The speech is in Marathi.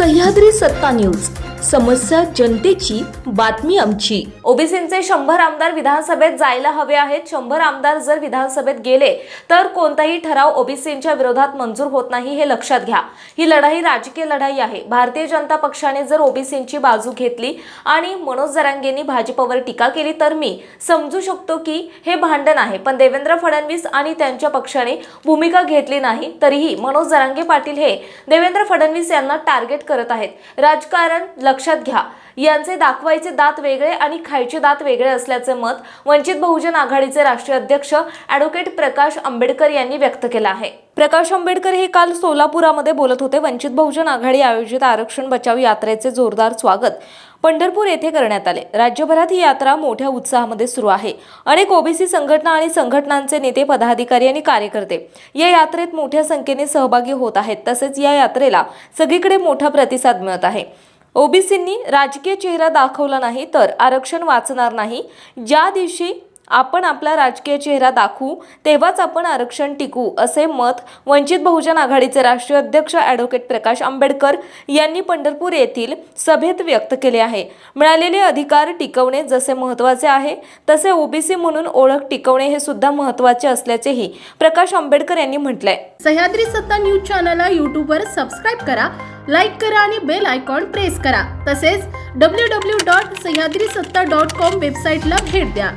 सह्याद्री सत्ता न्यूज. समस्या जनतेची बातमी आमची. ओबीसींचे शंभर आमदार विधानसभेत जायला हवे आहेत. शंभर आमदार जर विधानसभेत गेले तर कोणताही ठराव ओबीसींच्या विरोधात मंजूर होत नाही हे लक्षात घ्या. ही लढाई राजकीय लढाई आहे. भारतीय जनता पक्षाने जर ओबीसींची बाजू घेतली आणि मनोज जरांगेंनी भाजपवर टीका केली तर मी समजू शकतो की हे भांडण आहे. पण देवेंद्र फडणवीस आणि त्यांच्या पक्षाने भूमिका घेतली नाही तरीही मनोज जरांगे पाटील हे देवेंद्र फडणवीस यांना टार्गेट करत आहेत. राजकारण लक्षात घ्या. यांचे दाखवायचे दात वेगळे आणि खायचे दात वेगळे असल्याचे मत वंचित बहुजन आघाडीचे राष्ट्रीय अध्यक्ष ॲडव्होकेट प्रकाश आंबेडकर यांनी व्यक्त केलं आहे. प्रकाश आंबेडकर हे काल सोलापुरामध्ये बोलत होते. वंचित बहुजन आघाडी आयोजित आरक्षण बचाव यात्रेचे जोरदार स्वागत पंढरपूर येथे करण्यात आले. राज्यभरात ही यात्रा मोठ्या उत्साहामध्ये सुरू आहे. अनेक ओबीसी संघटना आणि संघटनांचे नेते पदाधिकारी आणि कार्यकर्ते या यात्रेत मोठ्या संख्येने सहभागी होत आहेत. तसेच या यात्रेला सगळीकडे मोठा प्रतिसाद मिळत आहे. ओबीसींनी राजकीय चेहरा दाखवला नाही तर आरक्षण वाचणार नाही. ज्या दिवशी आपण आपला राजकीय चेहरा दाखवू तेव्हाच आपण आरक्षण टिकू असे मत वंचित बहुजन आघाडीचे राष्ट्रीय अध्यक्ष ॲडव्होकेट प्रकाश आंबेडकर यांनी पंढरपूर येथील सभेत व्यक्त केले आहे. मिळालेले अधिकार टिकवणे जसे महत्त्वाचे आहे तसे ओबीसी म्हणून ओळख टिकवणे हे सुद्धा महत्त्वाचे असल्याचेही प्रकाश आंबेडकर यांनी म्हटलंय. सह्याद्री सत्ता न्यूज चॅनलला यूट्यूबवर सबस्क्राईब करा लाईक करा आणि बेल आयकॉन प्रेस करा. तसेच डब्ल्यू डब्ल्यू डॉट सह्याद्री सत्ता डॉट कॉम वेबसाईटला भेट द्या.